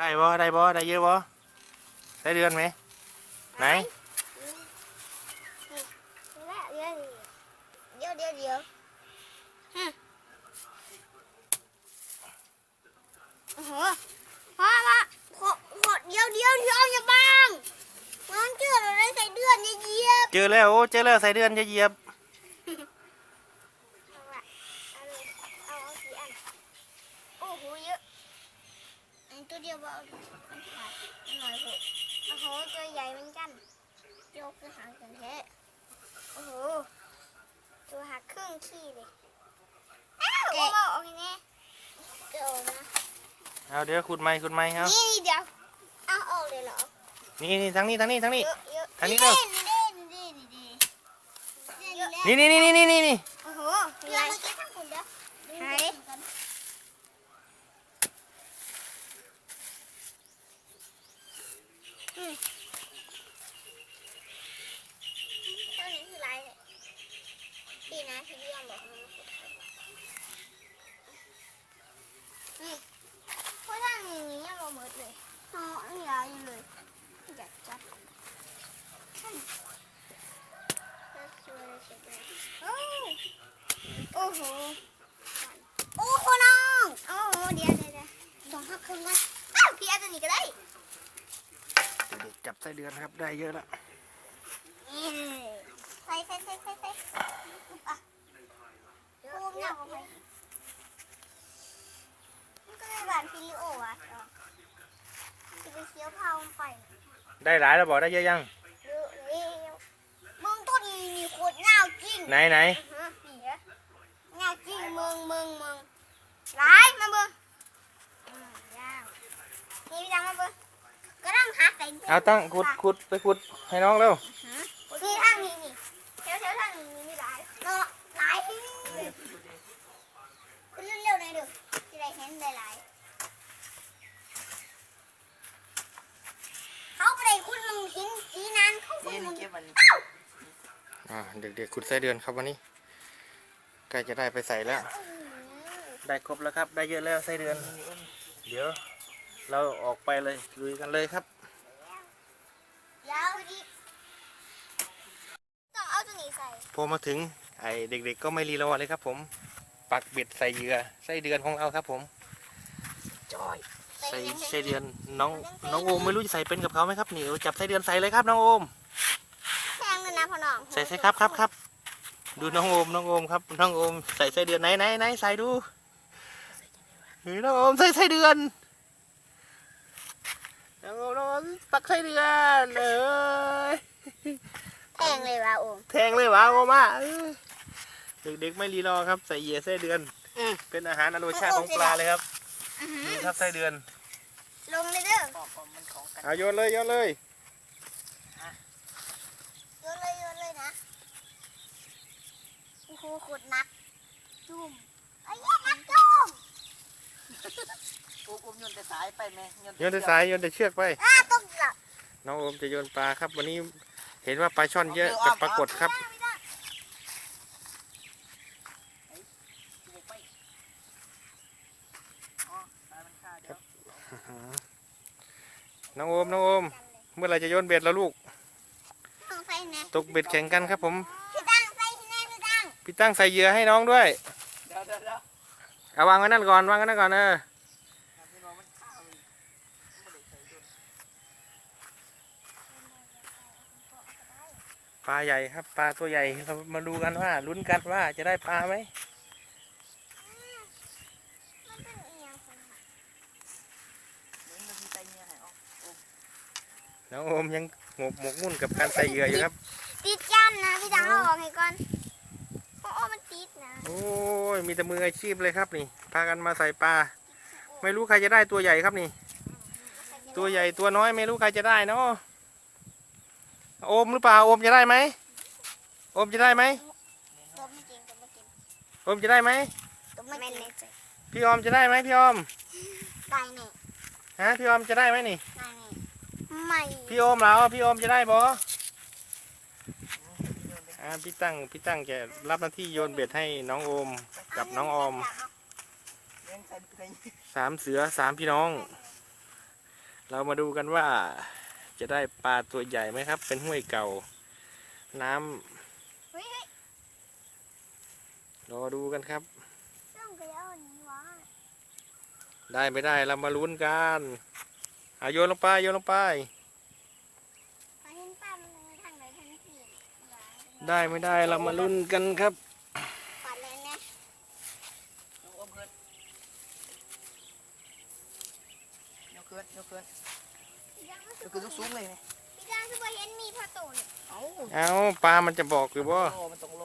ได้บ่ได้บ่ได้เยอะบ่ได้เดือนไหมไหนเดี๋ยวเดี๋ยวเดี๋ยวฮะโอ้โหพ่อมาขอขอเดี๋ยวเดี๋ยวเดี๋ยวอย่าบังน้องเชื่อเราได้ใส่เดือนเยียบเจอแล้วโอ้เจอแล้วใส่เดือนจะเหยียบ เอาละเอาเลยเอาเอากี่อันโอ้โหเยอะ อันตัวเดียวเบามันขาดหน่อยโหโอ้โหตัวใหญ่เหมือนกันยกคือหางกันแท้โอ้โหตัวหักครึ่งขี้เลยอ้าวเอามาออกแน่เดี๋ยวนะเอาเดี๋ยวขุดไม้ขุดไม้เอานี่นี่เดี๋ยวเอาออกเลยเหรอนี่นี่ทั้งนี้ทั้งนี้ทั้งนี้เยอะเยอะอันนี้เร็วนี่นี่นี่นี่นี่เยอะนี่นี่นี่นี่นี่นี่โอ้โหเดี๋ยวเราจะทำคุณเดี๋ยวไหนอืม ตอนนี้คือไรเลยดีนะที่เรื่องบอกมันขุดนี่เพราะถ้าอย่างนี้ยังเราหมดเลยอ๋ออันยาวอยู่เลยอยากจับโอ้โห โอ้โหน้อง โอ้โหเดี๋ยวเดี๋ยวสองหักครึ่งกันอ้าวพี่อาจจะหนีก็ได้ จับไส้เดือนครับได้เยอะแล้วใส่ใส่ใส่ใส่ใส่อะโอ้ยเอาไปมันก็เลยหวานฟิลิโออะจะไปเคี้ยวเผาไปได้หลายแล้วบอกได้เยอะยังเร็วเร็วมึงต้นนี้มีโคตรเงาจริงไหนไหนเหรอเงาจริงมึงมึงมึงร้ายมาเบิ่งนี่พี่ดังมาเบิ่ง ต้องหาใส่เอาตั้งขุดขุดไปขุดให้น้องเร็วนี่ทางนี้นี่เช้าเช้าทางนี้มีหลายเนาะหลายขึ้นเร็วๆหน่อยเด้อจะได้เห็นหลายๆเขาไปได้คุณมึงหินสีนานเขาคุณมึงอ้าวอ่าเด็กๆขุดไส้เดือนครับวันนี้ใกล้จะได้ไปใส่แล้ว ได้ครบแล้วครับ ได้เยอะแล้วไส้เดือน เดี๋ยว เราออกไปเลยลุยกันเลยครับยาวดิต้องเอาตัวนี้ใส่พอมาถึงไอเด็กๆก็ไม่รีรอเลยครับ ผมปักเบ็ดใส่เหยื่อไส้เดือนของเราครับ ผมจอยใส่ไส้เดือนน้องน้องโอมไม่รู้จะใส่เป็นกับเขาไหมครับนี่เอาจับไส้เดือนใส่เลยครับน้องโอมแพงเลยนะพ่อน้องใส่ใส่ครับครับครับดูน้องโอมน้องโอมครับน้องโอมใส่ไส้เดือนไหนไหนไหนใส่ดูเฮ้ยน้องโอมใส่ไส้เดือน น้องโอมน้องโอมปักไส้เดือนเอ้ยแพงเลยว่ะโอมแทงเลยวะโอมาเอ้ยเด็กๆไม่รีรอครับใส่เหยื่อไส้เดือนอืมเป็นอาหารอร่อยชาติของปลาเลยครับนี่ครับไส้เดือน ลงเลยเด้อเอาโยนเลยโยนเลยโยนเลยโยนเลยนะโอ้โหขุดนักจุ่มไอ้เหี้ยนักจุ่มกูกุมโยน แต่สายไปไหมโยนแต่สายโยนแต่เชือกไปอ่าต้องหลับน้องโอมจะโยนปลาครับ วันนี้เห็นว่าปลาช่อนเยอะกับปลากดครับไม่ได้กูไปอ๋อสายมันขาดเดี๋ยวน้องโอมน้องโอม เมื่อไหรจะโยนเบ็ดแล้วลูกต้องใส่แน่ตกเบ็ดแข่งกันครับผมพี่ตั้งใส่แน่พี่ตั้งพี่ตั้งใส่เหยื่อให้น้องด้วยเดี๋ยวเดี๋ยวเดี๋ยวเอาวางไว้นั่นก่อนวางไว้นั่นก่อนเออ พี่น้องมันข้าวอีกไม่ได้ใส่ด้วย ปลาใหญ่ครับ ปลาตัวใหญ่เรามาดูกันว่าลุ้นกันว่าจะได้ปลาไหมมันเป็นเอียงคนละเดี๋ยวมันมีไตเนี่ยให้ออกน้องโอมยังหมกหมกมุ่นกับการใส่เหยื่ออยู่ครับ ติดยันนะพี่ตั้งเอาออกให้ก่อนเพราะว่ามันติดนะโอ้ยมีแต่มืออาชีพเลยครับนี่ พากันมาใส่ปลา ไม่รู้ใครจะได้ตัวใหญ่ครับนี่ ตัวใหญ่ตัวน้อยไม่รู้ใครจะได้เนาะ โอมหรือเปล่าโอมจะได้ไหมโอมจะได้ไหมตัวไม่จริงตัวไม่จริงโอมจะได้ไหมตัวไม่จริงพี่ออมจะได้ไหมพี่ออมได้แน่ฮะพี่ออมจะได้ไหมนี่ได้แน่ไม่พี่โอมเราพี่โอมจะได้บ่อ่าพี่ตั้งพี่ตั้งจะรับหน้าที่โยนเบ็ดให้น้องโอมกับน้องออมเลี้ยงใส่ไปสามเสือสามพี่น้อง เรามาดูกันว่าจะได้ป ลาตัวใหญ่ไหมครับ เป็นห้วยเก่า น้ำเฮ้ยเฮ้ยรอดูกันครับต้องไปเอาอันนี้วะได้ไม่ได้เรามาลุ้นกันเอาโยนลงไปโยนลงไปพอเห็นป้ามันเลยทางไหนทางที่ได้ไม่ได้เรามาลุ้นกันครับปัดเลยนะยกอมขึ้นยกขึ้นยกขึ้นพี่ยังไม่ยกขึ้นสูงๆเลย ไหมพี่ยังคือว่าเห็นมีพระตูนเอ้าเอาปลามันจะบอกหรือว่าโลมันต้องโล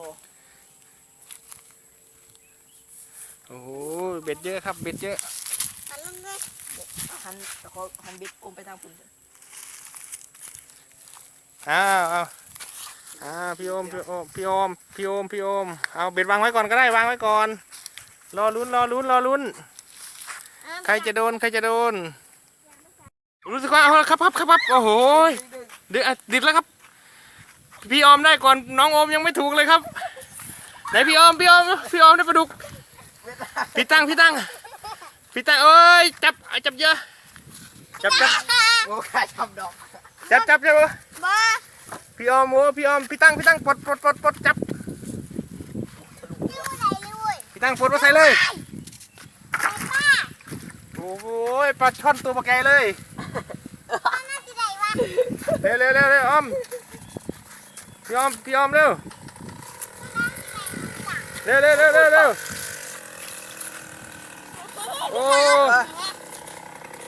โอ้โหเบ็ดเยอะครับเบ็ดเยอะปัดลงเลยหันเขาหันบิดอมไปทางปุ่นอ้าวเอาอ้าพี่โอมพี่โอมพี่โอมพี่โอมพี่โอมเอาเบ็ดวางไว้ก่อนก็ได้วางไว้ก่อน รอลุ้นรอลุ้นรอลุ้น ใครจะโดนใครจะโดน รู้สึกว่าเอาละครับครับครับครับโอ้โห ดือดดิดแล้วครับ พี่ออมได้ก่อนน้องโอมยังไม่ถูกเลยครับ ไหนพี่ออมพี่ออมพี่ออมได้ปลาดุกพี่ตั้งพี่ตั้งพี่ตั้งเอ้ยจับจับเยอะจับจับโอ้ใครทำดอกจับจับจับบ้าพี่ออมโอ้พี่ออมพี่ตั้งพี่ตั้งปลดปลดปลดปลดจับพี่ว่าไหนเลยเว้ยพี่ตั้งปลดมาใส่เลยไอ้ป้าโอ้โหปลาช่อนตัวปลาแกเลย ป้าน่าจะไหนวะเร็วเร็วเร็วเร็วออมพี่ออมพี่ออมเร็วเร็วเร็วเร็วเร็วเร็วโอ้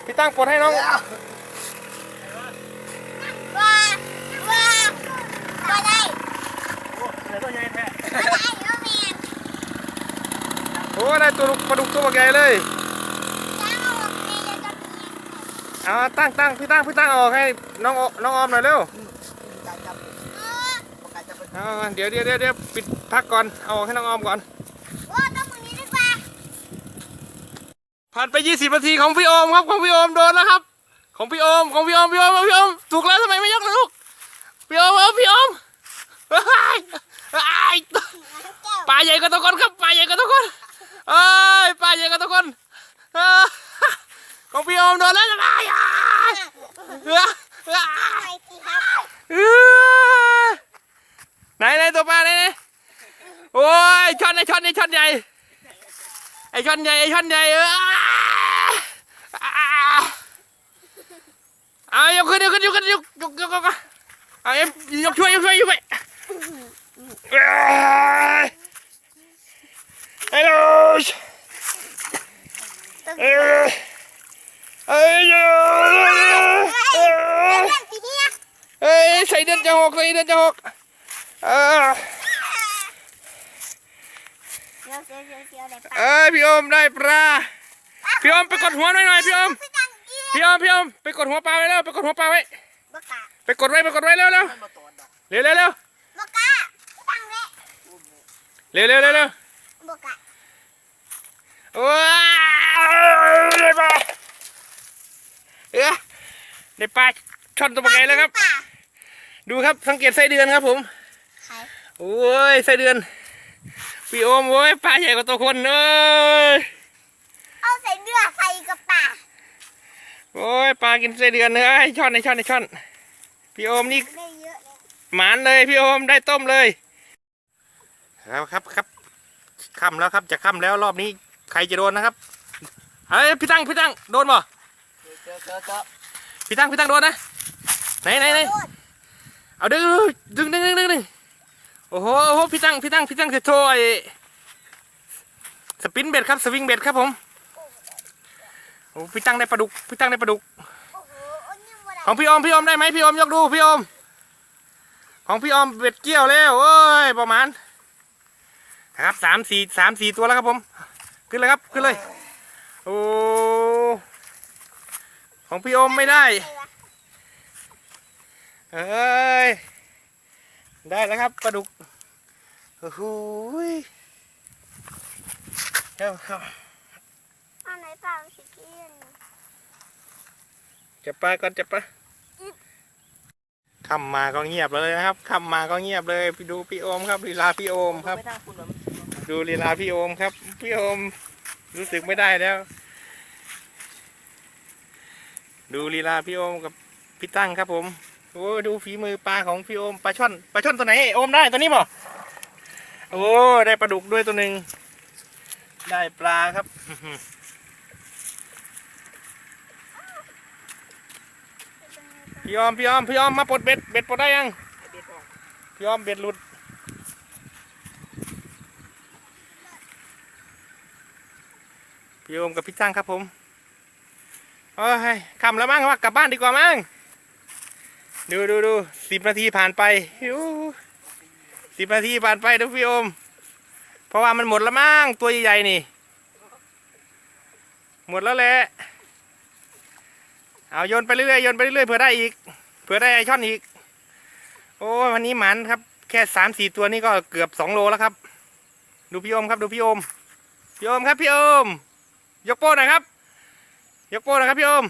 พี่ตั้งปลดให้น้องว้าว้าว่าได้ไหนตัวใหญ่แท้ว่าได้เนาะแม่โอ้ได้ตัวปลาดุกตัวปลาแกเลย จ้างเอาออกไปเลยจะมี เอาตั้งตั้งพี่ตั้งพี่ตั้งออกให้น้องโอน้องออมหน่อยเร็วการจับเออการจับเป็นเอาเดี๋ยวเดี๋ยวเดี๋ยวเดี๋ยวปิดพักก่อนเอาออกให้น้องออมก่อนว่าต้องมึงนี้ดีกว่าผ่านไป 20นาทีของพี่โอมครับของพี่โอมโดนแล้วครับ ของพี่โอมของพี่โอมพี่โอมพี่โอมถูกแล้วทำไมไม่ยกล่ะลูกพี่โอมเออพี่โอมเฮ้ยเฮ้ยแก้วปลาใหญ่กว่าตะกอนครับปลาใหญ่กว่าตะกอนเอ้ยปลาใหญ่กว่าตะกอนเออ ของพี่โอมโดนแล้วจะไปอะเออเออไปสิครับเออไหนไหนตัวปลาไหนไหนโอ้ยช่อนไอช่อนไอช่อนใหญ่ไอช่อนใหญ่ไอช่อนใหญ่เออเอายกขึ้นยกขึ้นยกขึ้นยกยกยกยกเอาเอ็มยกช่วยยกช่วยยกไปฮัลโหล เอ้ย เอ้ยเอ้ยใส่เดือนจะหกใส่เดือนจะหกเออเอ้ยพี่อมได้ปลาพี่อมไปกดหัวหน่อยหน่อยพี่อมพี่อมพี่อมไปกดหัวปลาไว้แล้วไปกดหัวปลาไว้ไปกดไว้ไปกดไว้เร็วเร็วมันมาตอนดอกเร็วเร็วเร็วเร็วเร็วเร็วเร็ว บกะ ว้าวได้ปลาเออได้ปลา ช่อนตัวปลาไงแล้วครับป่ะดูครับสังเกตไส้เดือนครับผมใครโอ้ยไส้เดือนพี่โอมโอ้ยปลาใหญ่กว่าตัวคนเอ้ยเอาใส่เนื้อใส่กับป่าโอ้ยปลากินไส้เดือนเอ้ยช่อนไอช่อนไอช่อนพี่โอมนี่ได้เยอะเลยหมานเลยพี่โอมได้ต้มเลยครับครับครับค่ำแล้วครับจะค่ำแล้วรอบนี้ใครจะโดนนะครับเฮ้ยพี่ตั้งพี่ตั้งโดนบ่เจอเจอเจอพี่ตั้งพี่ตั้งโดนนะ ไหนไหนไหนเอาดึงดึงดึงดึงดึงดึงโอ้โหโอ้โหพี่ตั้งพี่ตั้งพี่ตั้งจะโชว์ไอ้สปินเบ็ดครับสวิงเบ็ดครับผมโอ้พี่ตั้งได้ปลาดุกพี่ตั้งได้ปลาดุกของพี่อมพี่อมได้ไหมพี่อมยกดูพี่อมของพี่อมเบ็ดเกี้ยวแล้วเอ้ยประมาณครับสามสี่สามสี่ตัวแล้วครับผม ขึ้นเลยครับขึ้นเลยโอ้ของพี่อมไม่ได้ เอ้ย ได้แล้วครับปลาดุกโอ้โหยเอาเอาอันไหนป่าสิกินจับปลาก่อนจับปลาคำมาก็เงียบเลยนะครับคำมาก็เงียบเลยไปดูพี่โอมครับลีลาพี่โอมครับไปทางปุ่นแบบดูลีลาพี่โอมครับ พี่โอมรู้สึกไม่ได้แล้ว ดูลีลาพี่โอมกับพี่ตั้งครับผม โอ้ดูฝีมือปลาของพี่โอมปลาช่อนปลาช่อนตัวไหนโอมได้ตัวนี้บ่โอ้ได้ปลาดุกด้วยตัวหนึ่งได้ปลาครับ พี่ออมพี่ออมพี่ออมมาปลดเบ็ดเบ็ดปลดได้ยังพี่ออมเบ็ดหลุดพี่โอมกับพี่ตั้งครับผมโอ้ยคำแล้วมั้งว่ากลับบ้านดีกว่ามั้ง ดูดูดูสิบนาทีผ่านไปสิบนาทีผ่านไปดูพี่โอม เพราะว่ามันหมดแล้วมั้งตัวใหญ่ๆนี่ หมดแล้วแหละ เอาโยนไปเรื่อยโยนไปเรื่อยเผื่อได้อีก เผื่อได้ไอช่อนอีก โอ้วันนี้หมันครับ แค่สามสี่ตัวนี่ก็เกือบสองโลแล้วครับ ดูพี่โอมครับดูพี่โอม พี่โอมครับพี่โอม ยกโป้หน่อยครับ ยกโป้หน่อยครับพี่โอม